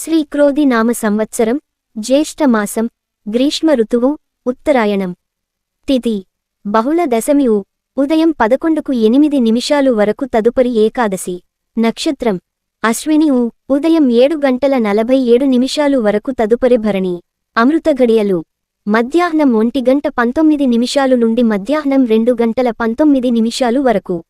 శ్రీక్రోధి నామ సంవత్సరం జ్యేష్ఠమాసం గ్రీష్మ ఋతువు ఉత్తరాయణం. తిథి. బహుళ దశమి ఉ. ఉదయం పదకొండుకు ఎనిమిది నిమిషాలు వరకు తదుపరి ఏకాదశి. నక్షత్రం. అశ్విని ఉ. ఉదయం ఏడు గంటల నలభై ఏడు నిమిషాలు వరకు తదుపరి భరణి. అమృత గడియలు మధ్యాహ్నం ఒంటి గంట పంతొమ్మిది నిమిషాలు నుండి మధ్యాహ్నం రెండు గంటల పంతొమ్మిది నిమిషాలు వరకు.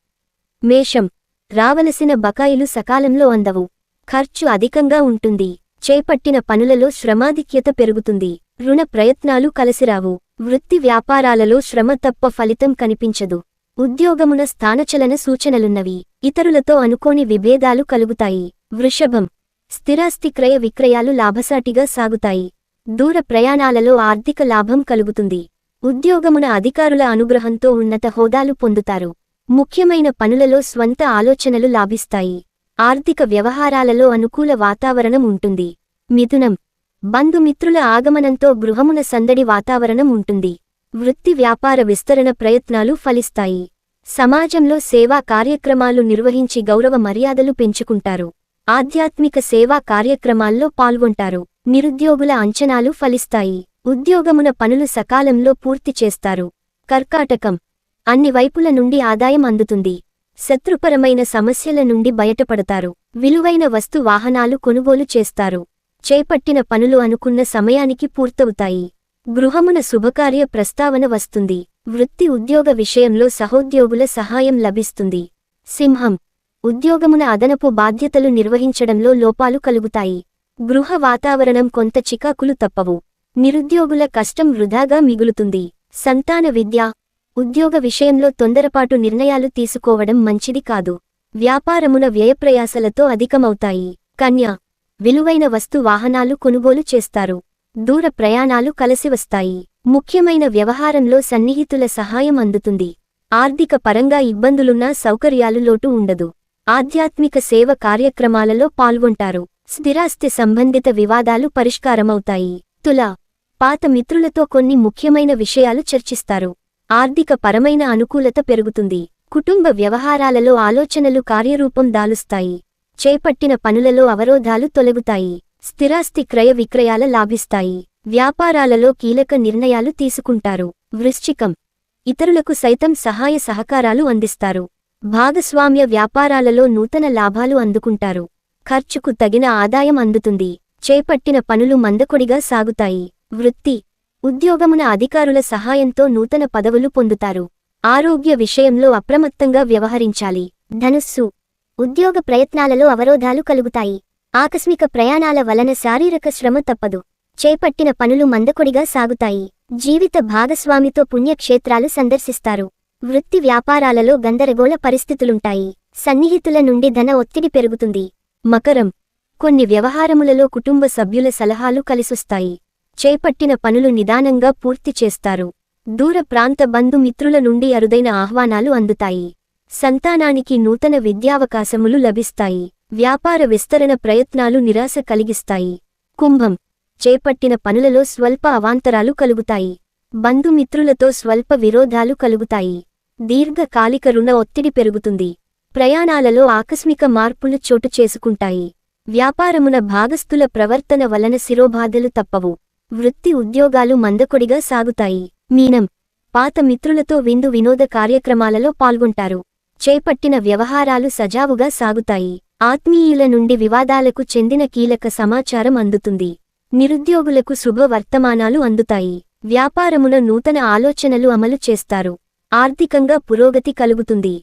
మేషం. రావలసిన బకాయిలు సకాలంలో అందవు. ఖర్చు అధికంగా ఉంటుంది. చేపట్టిన పనులలో శ్రమాధిక్యత పెరుగుతుంది. రుణ ప్రయత్నాలు కలసిరావు. వృత్తి వ్యాపారాలలో శ్రమ తప్ప ఫలితం కనిపించదు. ఉద్యోగమున స్థానచలన సూచనలున్నవి. ఇతరులతో అనుకోని విభేదాలు కలుగుతాయి. వృషభం. స్థిరాస్తి క్రయ విక్రయాలు లాభసాటిగా సాగుతాయి. దూర ప్రయాణాలలో ఆర్థిక లాభం కలుగుతుంది. ఉద్యోగమున అధికారుల అనుగ్రహంతో ఉన్నత హోదాలు పొందుతారు. ముఖ్యమైన పనులలో స్వంత ఆలోచనలు లాభిస్తాయి. ఆర్థిక వ్యవహారాలలో అనుకూల వాతావరణం ఉంటుంది. మిథునం. బంధుమిత్రుల ఆగమనంతో గృహమున సందడి వాతావరణం ఉంటుంది. వృత్తి వ్యాపార విస్తరణ ప్రయత్నాలు ఫలిస్తాయి. సమాజంలో సేవా కార్యక్రమాలు నిర్వహించి గౌరవ మర్యాదలు పెంచుకుంటారు. ఆధ్యాత్మిక సేవా కార్యక్రమాల్లో పాల్గొంటారు. నిరుద్యోగుల అంచనాలు ఫలిస్తాయి. ఉద్యోగమున పనులు సకాలంలో పూర్తి చేస్తారు. కర్కాటకం. అన్ని వైపుల నుండి ఆదాయం అందుతుంది. శత్రుపరమైన సమస్యల నుండి బయటపడతారు. విలువైన వస్తు వాహనాలు కొనుగోలు చేస్తారు. చేపట్టిన పనులు అనుకున్న సమయానికి పూర్తవుతాయి. గృహమున శుభకార్య ప్రస్తావన వస్తుంది. వృత్తి ఉద్యోగ విషయంలో సహోద్యోగుల సహాయం లభిస్తుంది. సింహం. ఉద్యోగమున అదనపు బాధ్యతలు నిర్వహించడంలో లోపాలు కలుగుతాయి. గృహ వాతావరణం కొంత చికాకులు తప్పవు. నిరుద్యోగుల కష్టం వృధాగా మిగులుతుంది. సంతాన విద్య ఉద్యోగ విషయంలో తొందరపాటు నిర్ణయాలు తీసుకోవడం మంచిది కాదు. వ్యాపారముల వ్యయప్రయాసలతో అధికమవుతాయి. కన్య విలువైన వస్తు వాహనాలు కొనుగోలు చేస్తారు. దూర ప్రయాణాలు కలసివస్తాయి ముఖ్యమైన వ్యవహారంలో సన్నిహితుల సహాయం అందుతుంది. ఆర్థిక పరంగా ఇబ్బందులున్నా సౌకర్యాలు లోటు ఉండదు. ఆధ్యాత్మిక సేవ కార్యక్రమాలలో పాల్గొంటారు. స్థిరాస్తి సంబంధిత వివాదాలు పరిష్కారమవుతాయి. తుల పాత మిత్రులతో కొన్ని ముఖ్యమైన విషయాలు చర్చిస్తారు. ఆర్థిక పరమైన అనుకూలత పెరుగుతుంది. కుటుంబ వ్యవహారాలలో ఆలోచనలు కార్యరూపం దాలుస్తాయి. చేపట్టిన పనులలో అవరోధాలు తొలగుతాయి. స్థిరాస్తి క్రయ విక్రయాల లాభిస్తాయి. వ్యాపారాలలో కీలక నిర్ణయాలు తీసుకుంటారు. వృశ్చికం. ఇతరులకు సైతం సహాయ సహకారాలు అందిస్తారు. భాగస్వామ్య వ్యాపారాలలో నూతన లాభాలు అందుకుంటారు. ఖర్చుకు తగిన ఆదాయం అందుతుంది. చేపట్టిన పనులు మందకొడిగా సాగుతాయి. వృత్తి. ఉద్యోగమున అధికారుల సహాయంతో నూతన పదవులు పొందుతారు. ఆరోగ్య విషయంలో అప్రమత్తంగా వ్యవహరించాలి. ధనుస్సు. ఉద్యోగ ప్రయత్నాలలో అవరోధాలు కలుగుతాయి. ఆకస్మిక ప్రయాణాల వలన శారీరక శ్రమ తప్పదు. చేపట్టిన పనులు మందకొడిగా సాగుతాయి. జీవిత భాగస్వామితో పుణ్యక్షేత్రాలు సందర్శిస్తారు. వృత్తి వ్యాపారాలలో గందరగోళ పరిస్థితులుంటాయి. సన్నిహితుల నుండి ధన ఒత్తిడి పెరుగుతుంది. మకరం. కొన్ని వ్యవహారములలో కుటుంబ సభ్యుల సలహాలు కలిసొస్తాయి. చేపట్టిన పనులు నిదానంగా పూర్తి చేస్తారు. దూర ప్రాంత బంధుమిత్రుల నుండి అరుదైన ఆహ్వానాలు అందుతాయి. సంతానానికి నూతన విద్యావకాశములు లభిస్తాయి. వ్యాపార విస్తరణ ప్రయత్నాలు నిరాశ కలిగిస్తాయి. కుంభం. చేపట్టిన పనులలో స్వల్ప అవాంతరాలు కలుగుతాయి. బంధుమిత్రులతో స్వల్ప విరోధాలు కలుగుతాయి. దీర్ఘకాలిక రుణ ఒత్తిడి పెరుగుతుంది. ప్రయాణాలలో ఆకస్మిక మార్పులు చోటు చేసుకుంటాయి. వ్యాపారమున భాగస్థుల ప్రవర్తన వలన శిరోబాధలు తప్పవు. వృత్తి ఉద్యోగాలు మందకొడిగా సాగుతాయి. మీనం పాత మిత్రులతో విందు వినోద కార్యక్రమాలలో పాల్గొంటారు. చేపట్టిన వ్యవహారాలు సజావుగా సాగుతాయి. ఆత్మీయుల నుండి వివాదాలకు చెందిన కీలక సమాచారం అందుతుంది. నిరుద్యోగులకు శుభ వర్తమానాలు అందుతాయి. వ్యాపారములో నూతన ఆలోచనలు అమలు చేస్తారు. ఆర్థికంగా పురోగతి కలుగుతుంది.